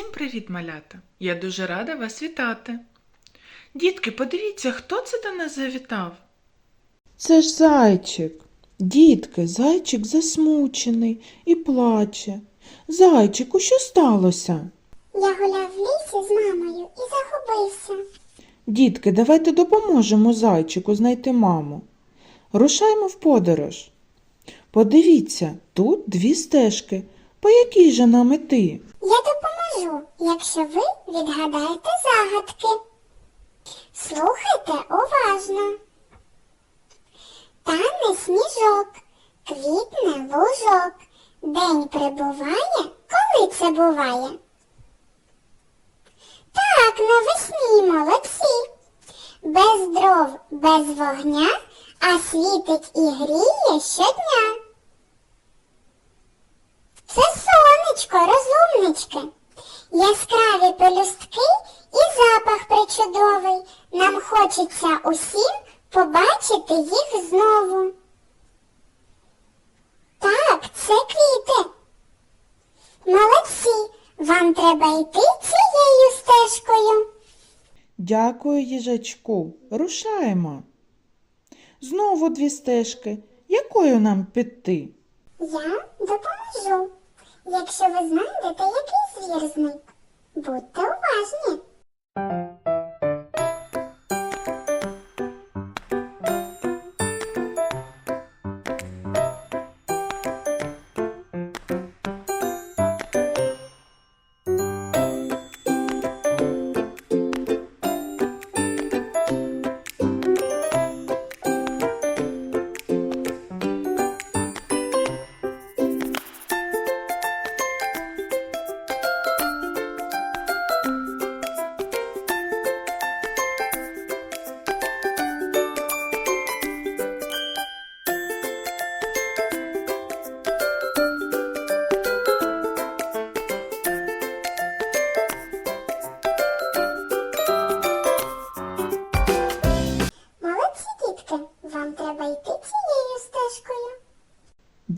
Всім привіт, малята! Я дуже рада вас вітати. Дітки, подивіться, хто це до нас завітав? Це ж зайчик. Дітки, зайчик засмучений і плаче. Зайчику, що сталося? Я гуляв в лісі з мамою і загубився. Дітки, давайте допоможемо зайчику знайти маму. Рушаймо в подорож. Подивіться, тут дві стежки. По якій же нам іти? Я допоможу, якщо ви відгадаєте загадки. Слухайте уважно. Тане сніжок, квітне лужок. День прибуває, коли це буває? Так, навесні молодці. Без дров, без вогня, а світить і гріє щодня. Це сонечко, розумнички. Яскраві пелюстки і запах причудовий. Нам хочеться усім побачити їх знову. Так, це квіти. Молодці, вам треба йти цією стежкою. Дякую, їжачку. Рушаємо. Знову дві стежки. Якою нам піти? Я допоможу. Якщо ви знайдете, який звір зник. Будьте уважні.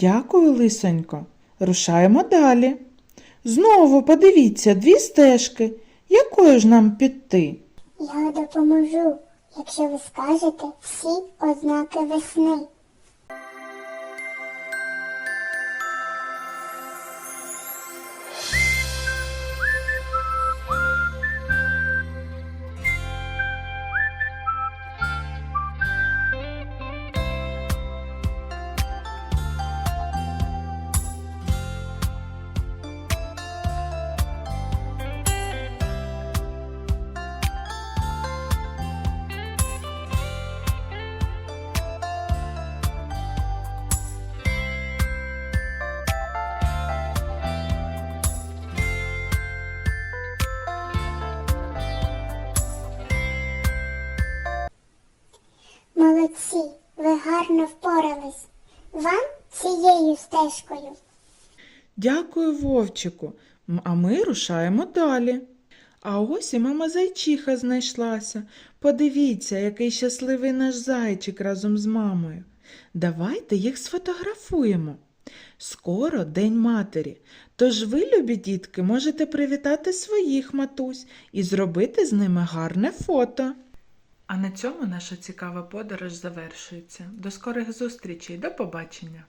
Дякую, лисонько. Рушаємо далі. Знову подивіться, дві стежки. Якою ж нам піти? Я допоможу, якщо ви скажете всі ознаки весни. Гарно впорались. Вам цією стежкою. Дякую, вовчику. А ми рушаємо далі. А ось і мама зайчиха знайшлася. Подивіться, який щасливий наш зайчик разом з мамою. Давайте їх сфотографуємо. Скоро День матері. Тож ви, любі дітки, можете привітати своїх матусь і зробити з ними гарне фото. А на цьому наша цікава подорож завершується. До скорих зустрічей, до побачення!